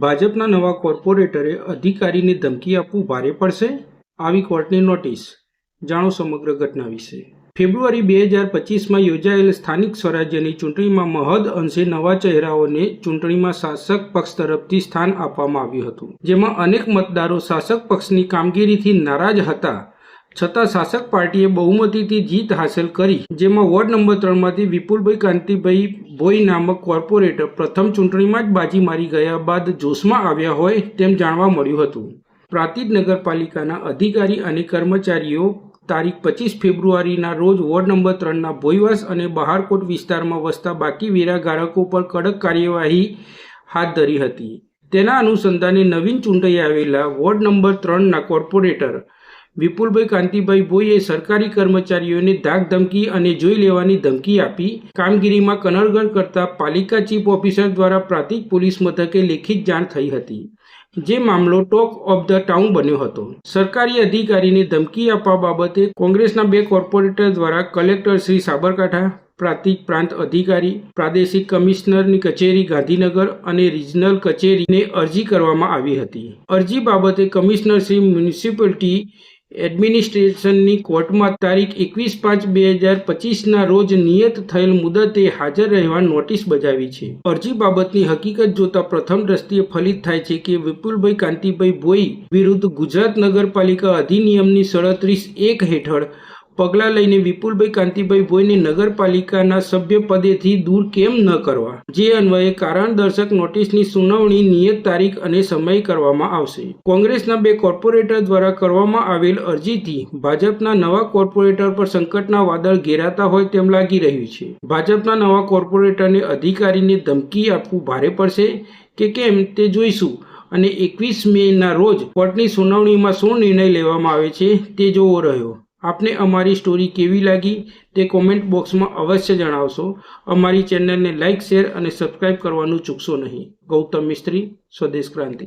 ભાજપના નવા કોર્પોરેટરે અધિકારીને ધમકી આપવું ભારે પડશે? આવી કોર્ટની નોટિસ. જાણો સમગ્ર ઘટના વિશે. ફેબ્રુઆરી બે હજાર પચીસમાં યોજાયેલ સ્થાનિક સ્વરાજ્યની ચૂંટણીમાં મહદ અંશે નવા ચહેરાઓને ચૂંટણીમાં શાસક પક્ષ તરફથી સ્થાન આપવામાં આવ્યું હતું, જેમાં અનેક મતદારો શાસક પક્ષની કામગીરીથી નારાજ હતા. છતાં શાસક પાર્ટીએ બહુમતીથી જીત હાંસલ કરી, જેમાં વોર્ડ નંબર ત્રણમાંથી વિપુલભાઈ કાંતિભાઈ ભોઈ નામક કોર્પોરેટર પ્રથમ ચૂંટણીમાં જ બાજી મારી ગયા બાદ જોશમાં આવ્યા હોય તેમ જાણવા મળ્યું હતું. પ્રાંતિજ નગરપાલિકાના અધિકારી અને કર્મચારીઓ તારીખ પચીસ ફેબ્રુઆરીના રોજ વોર્ડ નંબર ત્રણના ભોઈવાસ અને બહારકોટ વિસ્તારમાં વસતા બાકી વેરા ધારકો પર કડક કાર્યવાહી હાથ ધરી હતી. તેના અનુસંધાને નવીન ચૂંટાઈ આવેલા વોર્ડ નંબર ત્રણના કોર્પોરેટર વિપુલભાઈ કાંતિભાઈ ભોઈએ સરકારી કર્મચારીઓને ધાક ધમકી અને જોઈ લેવાની ધમકી આપી. કામગીરીમાં કનરગર કરતા પાલિકા ચીફ ઓફિસર દ્વારા પ્રાંતિક પોલીસ મથકે લેખિત જાણ થઈ હતી, જે મામલો ટોક ઓફ ધ ટાઉન બન્યો હતો. સરકારી અધિકારીને ધમકી આપવા બાબતે કોંગ્રેસના બે કોર્પોરેટર દ્વારા કલેક્ટર શ્રી સાબરકાંઠા પ્રાંતિક પ્રાંત અધિકારી, પ્રાદેશિક કમિશનરની કચેરી ગાંધીનગર અને રિજનલ કચેરીને અરજી કરવામાં આવી હતી. અરજી બાબતે કમિશનર શ્રી મ્યુનિસિપાલિટી એડમિનિસ્ટ્રેશનની કોર્ટમાં તારીખ એકવીસ પાંચ બે હજાર પચીસના રોજ નિયત થયેલ મુદતે હાજર રહેવા નોટિસ બજાવી છે. અરજી બાબતની હકીકત જોતા પ્રથમ દ્રષ્ટિએ ફલિત થાય છે કે વિપુલભાઈ કાંતિભાઈ ભોઈ વિરુદ્ધ ગુજરાત નગરપાલિકા અધિનિયમની સડત્રીસ એક હેઠળ પગલાં લઈને વિપુલભાઈ કાંતિભાઈ ભોઈને નગરપાલિકાના સભ્ય પદેથી દૂર કેમ ન કરવા? જે અન્વયે કારણ દર્શક નોટિસની સુનાવણી નિયત તારીખ અને સમય કરવામાં આવશે. કોંગ્રેસના બે કોર્પોરેટર દ્વારા કરવામાં આવેલ અરજીથી ભાજપના નવા કોર્પોરેટર પર સંકટના વાદળ ઘેરાતા હોય તેમ લાગી રહ્યું છે. ભાજપના નવા કોર્પોરેટરને અધિકારીને ધમકી આપવું ભારે પડશે કે કેમ તે જોઈશું અને એકવીસ મેના રોજ કોર્ટની સુનાવણીમાં શું નિર્ણય લેવામાં આવે છે તે જોવો રહ્યો. આપને અમારી સ્ટોરી કેવી લાગી તે કોમેન્ટ બોક્સમાં અવશ્ય જણાવશો. અમારી ચેનલને લાઇક શેર અને સબસ્ક્રાઇબ કરવાનું ચૂકશો નહીં. ગૌતમ મિસ્ત્રી, સ્વદેશ ક્રાંતિ.